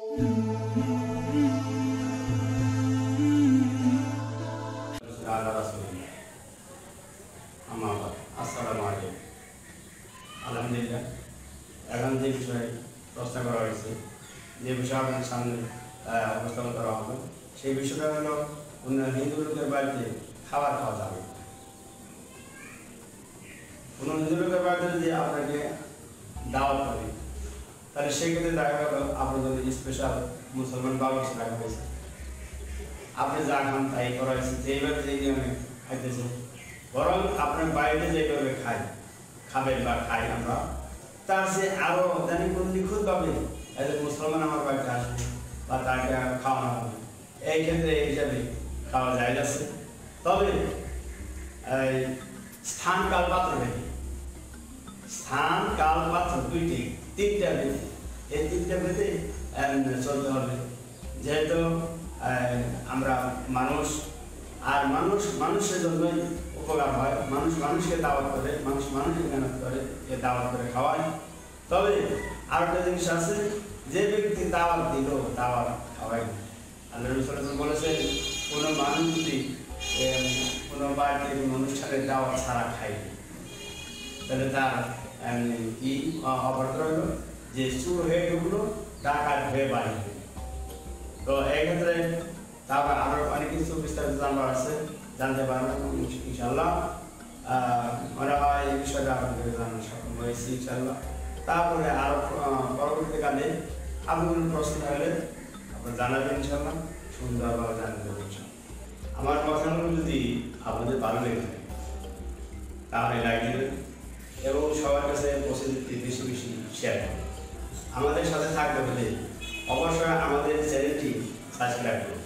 যে বিষয়ে আপনাদের সামনে করা হবে সেই বিষয়টা হলো হিন্দু লোকের বাড়িতে খাবার খাওয়া যাবে কোনো হিন্দু লোকের বাড়িতে যদি আপনাকে দাওয়াত করে তাহলে সেক্ষেত্রে দেখা গেল আপনার যদি স্পেশাল মুসলমান বাবা রাখা হয়েছে আপনি যা খান তাই করা হয়েছে, যেইভাবে যেই নিয়মে খাইতেছে বরং আপনার বাইরে যেভাবে খাই, খাবেন বা খাই আমরা, তার সে আরও জানি কোন নিখুঁত ভাবে একজন মুসলমান আমার বাড়িতে আসবে বা তাকে খাওয়ানো হবে এই ক্ষেত্রে এই হিসাবে খাওয়া যায় আছে তবে স্থান কাল পাত্র স্থান কাল পাত্র দুইটি। তিনটা বেঁধে এই তিনটা বেঁধে চলতে হবে। যেহেতু আমরা মানুষ, আর মানুষ, মানুষের জন্যই উপকার হয়। মানুষ মানুষকে দাওয়াত করে, মানুষ মানুষকে মেহনত করে, এ দাওয়াত করে খাওয়ায়। তবে আর একটা জিনিস আছে, যে ব্যক্তি দাওয়াত দিল, দাওয়াত খাওয়াই আল্লাহ বলেছেন, কোনো মানুষ যদি কোনো বাড়িতে অনুষ্ঠানের দাওয়াত ছাড়া খায়, তাহলে তার তো এই ক্ষেত্রে তারপর আরও অনেক কিছু বিস্তারিত জানবার আছে জানতে পারবেন ইনশাল্লাহ হয় এই বিষয়টা আপনাদের জানানো সক্ষম হয়েছি ইনশাল্লাহ তারপরে আরও আহ, পরবর্তীকালে আপনি কোনো প্রশ্ন থাকলে আপনার জানাবেন ইনশাল্লাহ সুন্দরভাবে জানতে ইনশাল্লাহ। আমার কথাগুলো যদি আপনাদের ভালো লেগে থাকে তাহলে লাইক দিবেন। এবং সবার কাছে দিতে বেশি বেশি শেয়ার করবেন আমাদের সাথে থাকবে বলে অবশ্যই আমাদের চ্যানেলটি সাবস্ক্রাইব করুন।